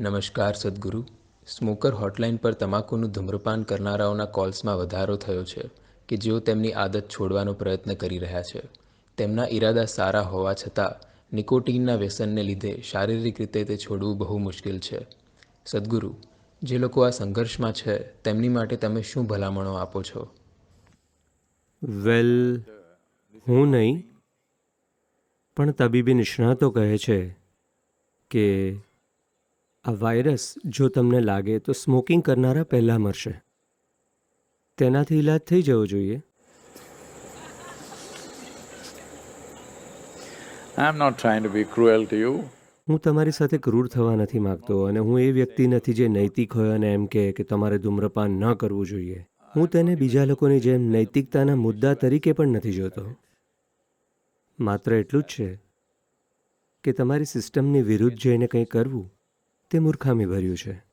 નમસ્કાર Sadhguru. Smoker hotline પર તમાકુનું ધૂમ્રપાન કરનારાઓના કોલ્સમાં વધારો થયો છે કે જેઓ તેમની આદત છોડવાનો પ્રયત્ન કરી રહ્યા છે. તેમના ઈરાદા સારા હોવા છતાં, નિકોટીનના વ્યસનને લીધે શારીરિક રીતે તે છોડવું બહુ મુશ્કેલ છે. સદ્ગુરુ, જે લોકો આ સંઘર્ષમાં છે, તેમની માટે તમે શું ભલામણો આપો છો? વેલ, હું નહીં. પણ તબીબી નિષ્ણાતો કહે છે કે આ વાયરસ જો તમને લાગે તો સ્મોકિંગ કરનારા પહેલાં મરશે. તેનાથી ઈલાજ થઈ જવો જોઈએ. I'm not be cruel to you. હું તમારી સાથે ક્રૂર થવા નથી માગતો અને હું એ વ્યક્તિ નથી જે નૈતિક હોય અને એમ કહે કે તમારે ધૂમ્રપાન ન કરવું જોઈએ. હું તેને બીજા લોકોની જેમ નૈતિકતાના મુદ્દા તરીકે પણ નથી જોતો. માત્ર એટલું જ છે કે તમારી સિસ્ટમની વિરુદ્ધ જઈને કંઈ કરવું તે મૂર્ખામી ભર્યું છે.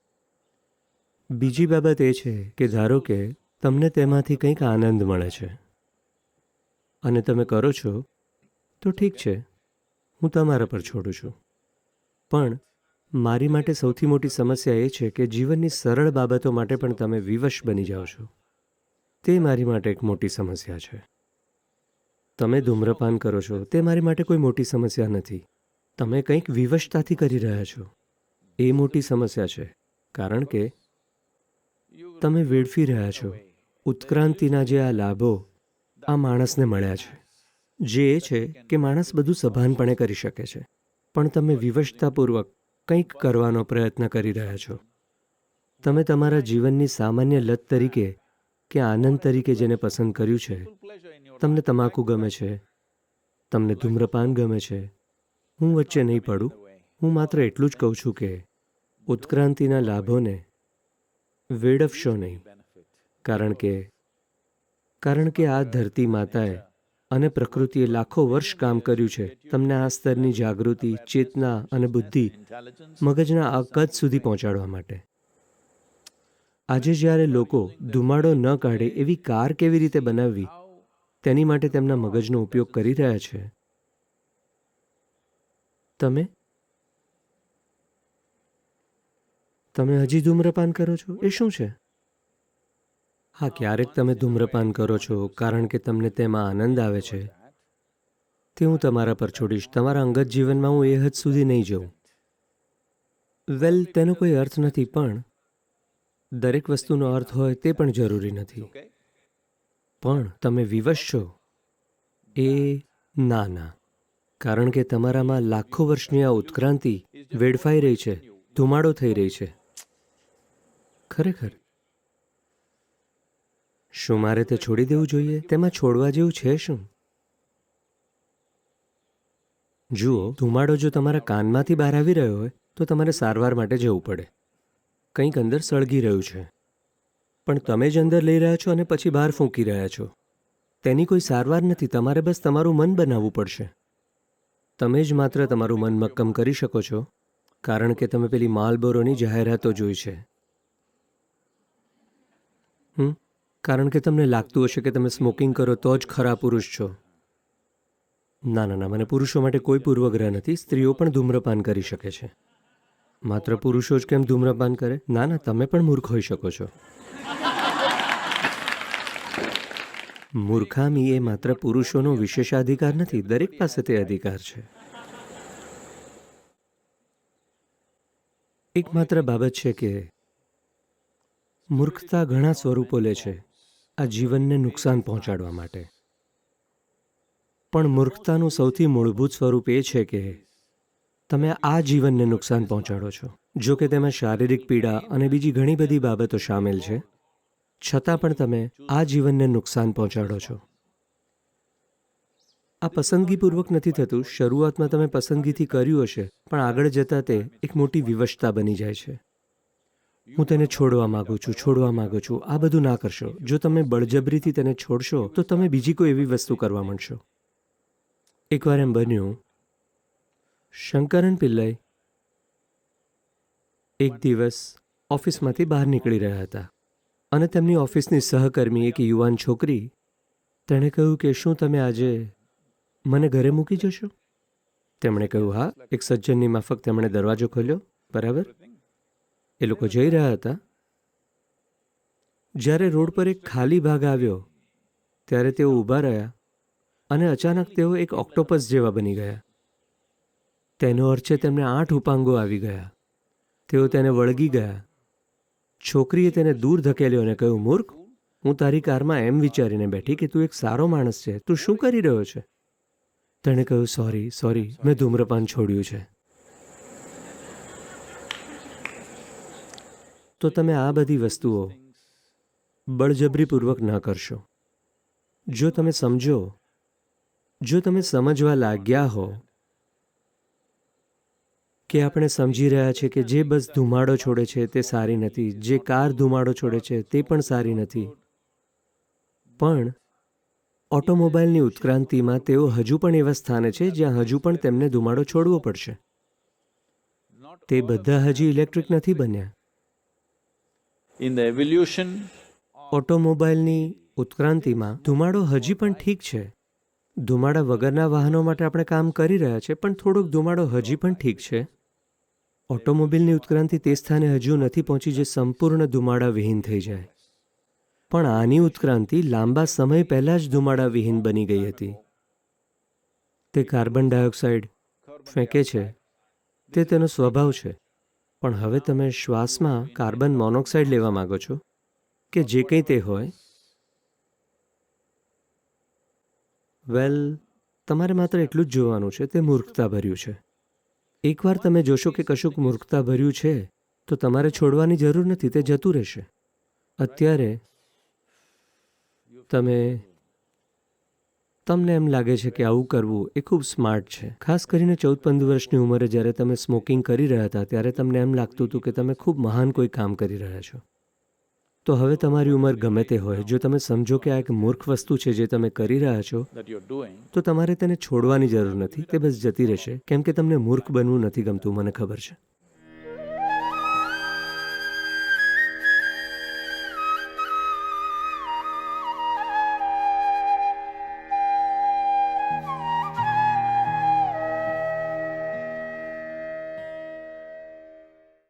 બીજી બાબત એ છે કે ધારો કે તમને તેમાંથી કંઈક આનંદ મળે છે. અને તમે કરો છો, તો ઠીક છે, હું તમારા પર છોડું છું. પણ મારી માટે સૌથી મોટી સમસ્યા એ છે કે જીવનની સરળ બાબતો માટે પણ તમે વિવશ બની જાઓ છો. તે મારી માટે એક મોટી સમસ્યા છે. તમે ધૂમ્રપાન કરો છો, તે મારી માટે કોઈ મોટી સમસ્યા નથી. તમે કંઈક વિવશતાથી કરી રહ્યા છો. એ મોટી સમસ્યા છે, કારણ કે તમે વેડફી રહ્યા છો. ઉત્ક્રાંતિના જે આ લાભો આ માણસને મળ્યા છે. જે એ છે કે માણસ બધું સભાનપણે કરી શકે છે, પણ તમે વિવશતાપૂર્વક કંઈક કરવાનો પ્રયત્ન કરી રહ્યા છો. તમે તમારા જીવનની સામાન્ય લત તરીકે કે આનંદ તરીકે જેને પસંદ કર્યું છે, તમને તમાકુ ગમે છે, તમને ધૂમ્રપાન ગમે છે, હું વચ્ચે નહીં પડું. હું માત્ર એટલું જ કહું છું કે ઉત્ક્રાંતિના લાભોને વેડફશો નહીં. કારણ કે કારણ કે આ ધરતી માતાએ અને પ્રકૃતિએ લાખો વર્ષ કામ કર્યું છે. તમને આ સ્તરની જાગૃતિ, ચેતના અને બુદ્ધિ મગજના આ કદ સુધી પહોંચાડવા માટે. આજે જ્યારે લોકો ધુમાડો ન કાઢે એવી કાર કેવી રીતે બનાવવી, તેની માટે તેમના મગજનો ઉપયોગ કરી રહ્યા છે? તમે? તમે હજી ધૂમ્રપાન કરો છો? એ શું છે? હા, ક્યારેક તમે ધૂમ્રપાન કરો છો, કારણ કે તમને તેમાં આનંદ આવે છે. તે હું તમારા પર છોડીશ. તમારા અંગત જીવનમાં હું એ હદ સુધી નહીં જઉં. વેલ, તેનો કોઈ અર્થ નથી, પણ દરેક વસ્તુનો અર્થ હોય તે પણ જરૂરી નથી. પણ તમે વિવશ છો. એ ના ના કારણ કે તમારામાં લાખો વર્ષની આ ઉત્ક્રાંતિ વેડફાઈ રહી છે, ધુમાડો થઈ રહી છે. ખરેખર. શું મારે તે છોડી દેવું જોઈએ? તેમાં છોડવા જેવું છે શું? જુઓ, ધુમાડો જો તમારા કાનમાંથી બહાર આવી રહ્યો હોય, તો તમારે સારવાર માટે જવું પડે. કંઈક અંદર સળગી રહ્યું છે. પણ તમે જ અંદર લઈ રહ્યા છો અને પછી બહાર ફૂંકી રહ્યા છો. તેની કોઈ સારવાર નથી, તમારે બસ તમારું મન બનાવવું પડશે. તમે જ માત્ર તમારું મન મક્કમ કરી શકો છો, કારણ કે તમે પેલી માલબોરોની જાહેરાતો જોઈ છે. હમ? કારણ કે તમને લાગતું હશે કે તમે સ્મોકિંગ કરો તો જ ખરા પુરુષ છો. ના ના ના, મને પુરુષો માટે કોઈ પૂર્વગ્રહ નથી. સ્ત્રીઓ પણ ધૂમ્રપાન કરી શકે છે. માત્ર પુરુષો જ કેમ ધૂમ્રપાન કરે? ના ના, તમે પણ મૂર્ખ હોઈ શકો છો. મૂર્ખામી એ માત્ર પુરુષોનો વિશેષાધિકાર નથી, દરેક પાસે તે અધિકાર છે. એકમાત્ર બાબત છે કે મૂર્ખતા ઘણા સ્વરૂપો લે છે આ જીવનને નુકસાન પહોંચાડવા માટે. પણ મૂર્ખતાનું સૌથી મૂળભૂત સ્વરૂપ એ છે કે તમે આ જીવનને નુકસાન પહોંચાડો છો. જો કે તેમાં શારીરિક પીડા અને બીજી ઘણી બધી બાબતો સામેલ છે. છતાં પણ તમે આ જીવનને નુકસાન પહોંચાડો છો. આ પસંદગીપૂર્વક નથી થતું. શરૂઆતમાં તમે પસંદગીથી કર્યું હશે, પણ આગળ જતાં તે એક મોટી વિવશતા બની જાય છે. હું તેને છોડવા માંગુ છું, છોડવા માંગુ છું. આ બધું ના કરશો. જો તમે બળજબરીથી તેને છોડશો, તો તમે બીજી કોઈ એવી વસ્તુ કરવા માંડશો. એકવાર એમ બન્યું, શંકરન પિલ્લાઈ, એક દિવસ ઓફિસમાંથી બહાર નીકળી રહ્યા હતા અને તેમની ઓફિસની સહકર્મી, એક યુવાન છોકરી, તેણે કહ્યું કે, શું તમે આજે મને ઘરે મૂકી જશો? તેમણે કહ્યું, હા. એક સજ્જનની માફક તેમણે દરવાજો ખોલ્યો. બરાબર? એ લોકો જઈ રહ્યા હતા. જ્યારે રોડ પર એક ખાલી ભાગ આવ્યો, ત્યારે તેઓ ઊભા રહ્યા અને અચાનક તેઓ એક ઓક્ટોપસ જેવા બની ગયા. તેનો અર્થ તેમને આઠ ઉપાંગો આવી ગયા. તેઓ તેને વળગી ગયા. છોકરીએ તેને દૂર ધકેલ્યો અને કહ્યું, મૂર્ખ, હું તારી કારમાં એમ વિચારીને બેઠી કે તું એક સારો માણસ છે. તું શું કરી રહ્યો છે? તેણે કહ્યું, સોરી સોરી, મેં ધૂમ્રપાન છોડ્યું છે. તો તમે આ બધી વસ્તુઓ બળજબરીપૂર્વક ન કરશો. જો તમે સમજો, જો તમે સમજવા લાગ્યા હો કે આપણે સમજી રહ્યા છે કે જે બસ ધુમાડો છોડે છે તે સારી નથી, જે કાર ધુમાડો છોડે છે તે પણ સારી નથી. પણ ઓટોમોબાઈલની ઉત્ક્રાંતિમાં તેઓ હજુ પણ એવા સ્થાને છે જ્યાં હજુ પણ તેમને ધુમાડો છોડવો પડશે. તે બધા હજી ઇલેક્ટ્રિક નથી બન્યા. ઓટોમોબાઈલની ઉત્ક્રાંતિમાં ધુમાડો હજી પણ ઠીક છે. ધુમાડા વગરના વાહનો માટે આપણે કામ કરી રહ્યા છે, પણ થોડોક ધુમાડો હજી પણ ઠીક છે. ઓટોમોબિલની ઉત્ક્રાંતિ તે સ્થાને હજુ નથી પહોંચી જે સંપૂર્ણ ધુમાડા વિહીન થઈ જાય. પણ આની ઉત્ક્રાંતિ લાંબા સમય પહેલાં જ ધુમાડા વિહીન બની ગઈ હતી. તે કાર્બન ડાયોક્સાઇડ ફેંકે છે. તે તેનો સ્વભાવ છે. પણ હવે તમે શ્વાસમાં કાર્બન મોનોક્સાઇડ લેવા માગો છો કે જે કંઈ તે હોય? વેલ, તમારે માત્ર એટલું જ જોવાનું છે, તે મૂર્ખતા છે. એકવાર તમે જોશો કે કશુંક મૂર્ખતા છે, તો તમારે છોડવાની જરૂર નથી, તે જતું રહેશે. અત્યારે તમે તમને એમ લાગે છે કે આવું કરવું એ ખૂબ સ્માર્ટ છે. ખાસ કરીને ચૌદ પંદર વર્ષની ઉંમરે જ્યારે તમે સ્મોકિંગ કરી રહ્યા હતા ત્યારે તમને એમ લાગતું હતું કે તમે ખૂબ મહાન કોઈ કામ કરી રહ્યા છો. તો હવે તમારી ઉંમર ગમે તે હોય જો તમે સમજો કે આ એક મૂર્ખ વસ્તુ છે જે તમે કરી રહ્યા છો તો તમારે તેને છોડવાની જરૂર નથી તે બસ જતી રહેશે. કેમ કે તમને મૂર્ખ બનવું નથી ગમતું મને ખબર છે.